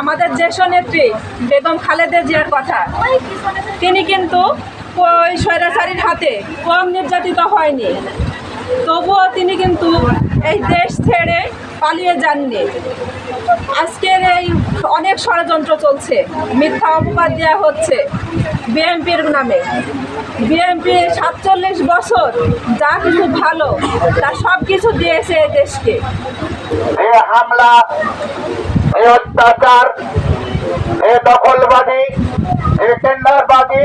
আমাদের নেত্রী বেগম খালেদা জিয়ার কথা। তিনি কিন্তু ওই স্বৈরাচারীর হাতে কম নির্যাতিত হয়নি। তবুও তিনি কিন্তু এই দেশ ছেড়ে পালিয়ে যাননি। আজকের এই অনেক ষড়যন্ত্র চলছে। মিথ্যা অপবাদ দেওয়া হচ্ছে বিএনপির নামে। বিএনপি সাতচল্লিশ বছর যা কিছু ভালো, তা সব কিছু দিয়েছে এই দেশকে। হামলা এ অত্যাচার এ দখলবাদী এ টেন্ডারবাদী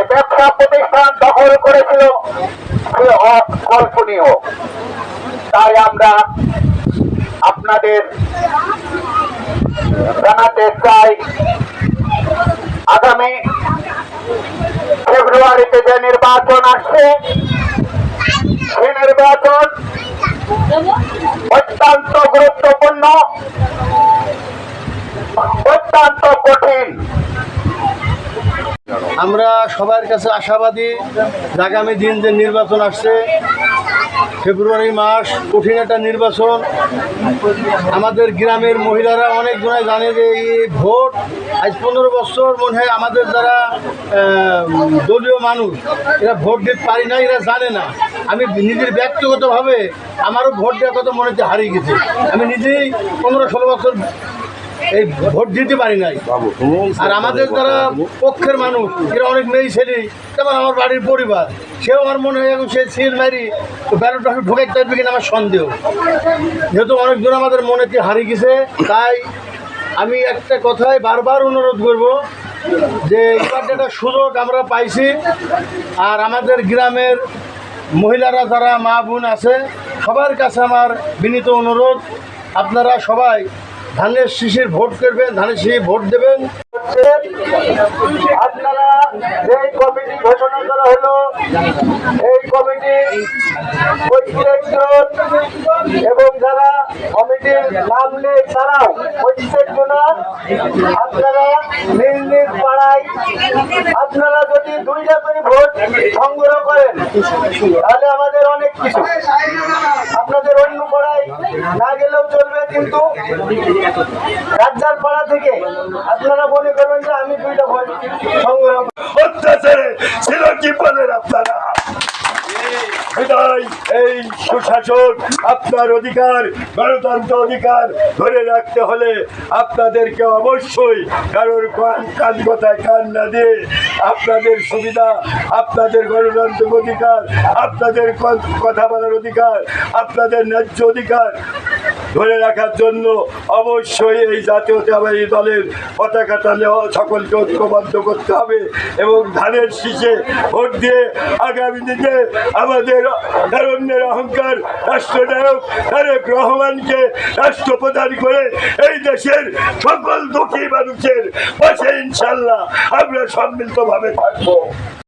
এ ব্যবসা প্রতিষ্ঠান দখল করেছিল সে অকল্পনীয় তাই আমরা আপনাদের জানাতে চাই, আগামী ফেব্রুয়ারিতে যে নির্বাচন আসছে, সে নির্বাচন অত্যন্ত গুরুত্বপূর্ণ। অত্যন্ত কঠিন। আমরা সবার কাছে আশাবাদী, আগামী দিন যে নির্বাচন আসছে, ফেব্রুয়ারি মাস, কঠিন একটা নির্বাচন। আমাদের গ্রামের মহিলারা অনেক জনায় জানে যে এই ভোট আজ পনেরো বছর মনে হয় আমাদের যারা দলীয় মানুষ, এরা ভোট দিতে পারি না এরা জানে না। আমি নিজের ব্যক্তিগতভাবে আমারও ভোট দেওয়ার কথা মনে হচ্ছে হারিয়ে গেছে। আমি নিজেই পনেরো ষোলো বছর এই ভোট দিতে পারি নাই। আর আমাদের যারা পক্ষের মানুষ এরা অনেক মেয়ে ছেলে যেমন আমার বাড়ির পরিবার সেও আমার মনে হয় এখন সে সিল মারি ব্যালট বাক্স ঢোকাইতে পারবে কিনা আমার সন্দেহ। যেহেতু অনেকজন আমাদের মনেতে হারিয়ে গেছে তাই আমি একটা কথাই বারবার অনুরোধ করব যে এবার একটা সুযোগ আমরা পাইছি আর আমাদের গ্রামের মহিলারা যারা মা বোন আছে সবার কাছে আমার বিনীত অনুরোধ। আপনারা সবাই ধানের শিশির ভোট করবেন, ধানের শিশির ভোট দেবেন। আপনারা যে কমিটি ঘোষণা করা হলো, এই এবং কমিটির নেই আপনারা আপনারা যদি দুইটা করে ভোট সংগ্রহ করেন, তাহলে আমাদের অনেক কিছু আপনাদের অন্য পাড়ায় না গেলেও চলবে কিন্তু রাজ্জার পাড়া থেকে আপনারা মনে করবেন যে আমি দুইটা ভোট সংগ্রহ। অত্যাচারে ছিল কি বলেন আপনারা বিদায় এই সুশাসন আপনার অধিকার, গণতন্ত্র অধিকার ধরে রাখতে হলে আপনাদেরকে অবশ্যই কারোর কান কান কথায় কান না দিয়ে আপনাদের সুবিধা, আপনাদের গণতান্ত্রিক অধিকার, আপনাদের কথা বলার অধিকার, আপনাদের ন্যায্য অধিকার ধরে রাখার জন্য অবশ্যই এই জাতীয়তাবাদী দলের পতাকাটা নেওয়া সকলকে ঐক্যবদ্ধ করতে হবে এবং ধানের শীষে ভোট দিয়ে আগামী দিনে আমাদের তারুণ্যের অহংকার রাষ্ট্রনায়ক তারেক রহমানকে রাষ্ট্রপ্রধান করে এই দেশের সকল দুঃখী মানুষের পাশে ইনশাল্লাহ আমরা সম্মিলিতভাবে থাকব।